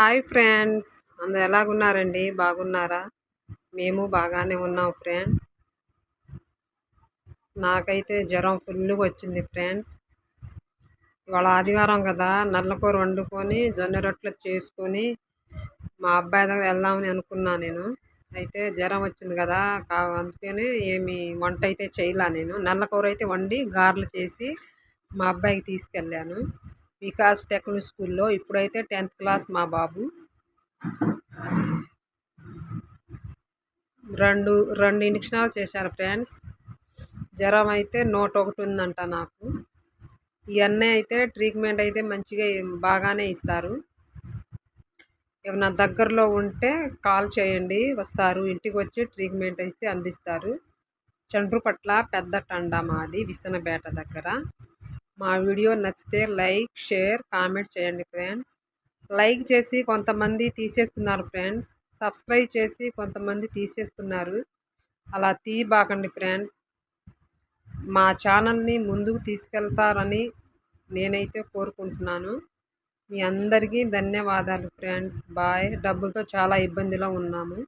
Hi friends. అందరు ఎలాగున్నారండి? బాగున్నారా? మేము బాగానే ఉన్నాం ఫ్రెండ్స్. నాకైతే జ్వరం ఫుల్ వచ్చింది ఫ్రెండ్స్. ఇవాళ ఆదివారం కదా నల్లకూర వండుకొని జొన్న రొట్టెలు చేసుకొని మా అబ్బాయి దగ్గర వెళ్దామని అనుకున్నాను నేను. అయితే జ్వరం వచ్చింది కదా కా అందుకని ఏమి వంట అయితే చేయలే నేను. నల్లకూర అయితే వండి గారెలు చేసి మా అబ్బాయికి తీసుకెళ్ళాను. వికాస్ టెక్నిక్ స్కూల్లో ఇప్పుడైతే టెన్త్ క్లాస్ మా బాబు. రెండు రెండు ఇంజక్షనాలు చేశారు ఫ్రెండ్స్. జ్వరం అయితే నూట ఒకటి ఉందంట నాకు. ఇవన్నీ అయితే ట్రీట్మెంట్ అయితే మంచిగా బాగానే ఇస్తారు. ఏమైనా దగ్గరలో ఉంటే కాల్ చేయండి వస్తారు. ఇంటికి వచ్చి ట్రీట్మెంట్ అయితే అందిస్తారు. చండ్రుపట్ల పెద్ద టండా మాది విసనబేట దగ్గర. మా వీడియో నచ్చితే లైక్ షేర్ కామెంట్ చేయండి ఫ్రెండ్స్. లైక్ చేసి కొంతమంది తీసేస్తున్నారు ఫ్రెండ్స్. సబ్స్క్రైబ్ చేసి కొంతమంది తీసేస్తున్నారు. అలా తీయబాకండి ఫ్రెండ్స్. మా ఛానల్ని ముందుకు తీసుకెళ్తారని నేనైతే కోరుకుంటున్నాను. మీ అందరికీ ధన్యవాదాలు ఫ్రెండ్స్. బాయ్. డబ్బులతో చాలా ఇబ్బందిలో ఉన్నాము.